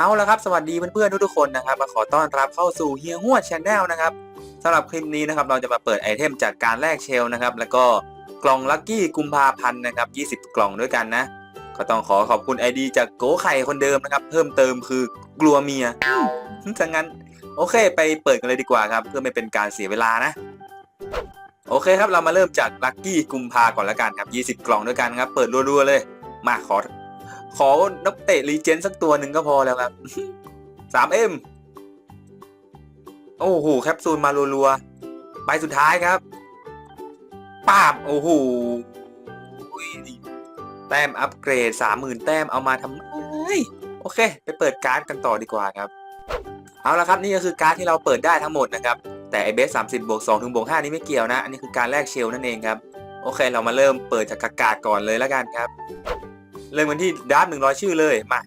เอาละครับสวัสดีเพื่อนๆทุกๆคนนะครับมาขอต้อนรับเข้าสู่เฮียหัวชาแนลนะครับสำหรับคลิปนี้นะครับเราจะมาเปิดไอเทมจากการแลกเชลนะครับแล้วก็กล่องลัคกี้กุมภาพันธ์นะครับ 20 กล่องด้วยกันนะ ก็ต้องขอขอบคุณไอดีจากโกไข่คนเดิมนะครับ เพิ่มเติมคือกลัวเมียถ้างั้นโอเค ไปเปิดกันเลยดีกว่าครับ เพื่อไม่เป็นการเสียเวลานะ โอเคครับเรามาเริ่มจากลัคกี้กุมภาก่อนละกันครับ 20 กล่องด้วยกันครับ เปิดรัวๆเลย มาขอ ขอนักเตะรีเจนสักตัวหนึ่งก็พอแล้วครับ 3M โอ้โหแคปซูลมารัวๆใบสุดท้ายครับป้าบโอ้โหแต้มอัปเกรด30,000แต้มเอามาทำไมโอเค ไปเปิดการ์ดกันต่อดีกว่าครับ เอาละครับนี่ก็คือการ์ดที่เราเปิดได้ทั้งหมดนะครับ แต่ไอเบส30บวก2ถึงบวก5นี่ไม่เกี่ยวนะ อันนี้คือการแลกเชลนั่นเองครับ โอเคเรามาเริ่มเปิดจากกากาก่อนเลยแล้วกันครับ เริ่มกันที่ดร์ฟหนึ่งร้อยชื่อเลย มา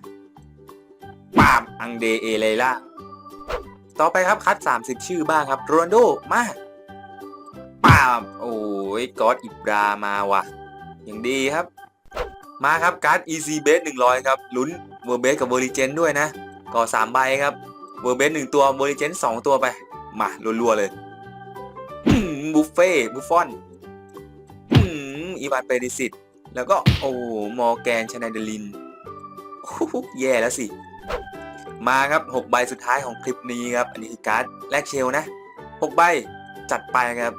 ปามอังเดเอเลล่าต่อไปครับคัด 30 ชื่อบ้างครับโรนโดมาปามโอ้ยกอดอิบรามาว่ะอย่างดีครับ มาครับการ์ด Easy Base 100 ครับลุ้นเวอร์เบสกับเวอร์ i เจนด้วยนะก่อ3ใบครับเวอร์เบสหนึ่งตัวเวอร์ i เจนสองตัวไป มารัวๆเลยบุฟเฟ่บุฟฟอนอีวานเปริสิต แล้วก็โอ้มอแกนชนายเดลินแย่แล้วสิ มาครับ 6 ใบสุดท้ายของคลิปนี้ครับ อันนี้คือการ์ดแลกเชลนะ 6 ใบจัดไปครับ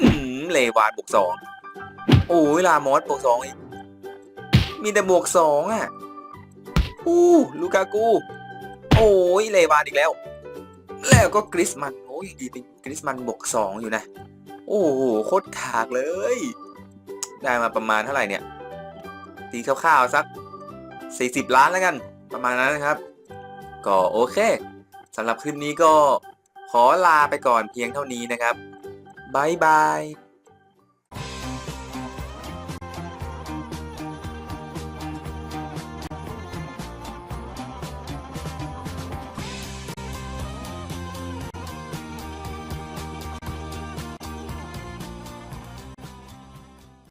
อืมเลวานบวกสองโอ้ยลามอสบวกสองอีกมีแต่บวกสองอะอู้ลูกากู โอ้ยเลวานอีกแล้ว แล้วก็กริสมันโอ้ยดีเป็นกริสมันบวกสองอยู่นะ โอ้โหโคตรขากเลย ได้มาประมาณเท่าไหร่เนี่ยตีคร่าวๆสัก 40 ล้านแล้วกัน ประมาณนั้นนะครับ ก็โอเคสำหรับคลิปนี้ก็ขอลาไปก่อนเพียงเท่านี้นะครับบายบาย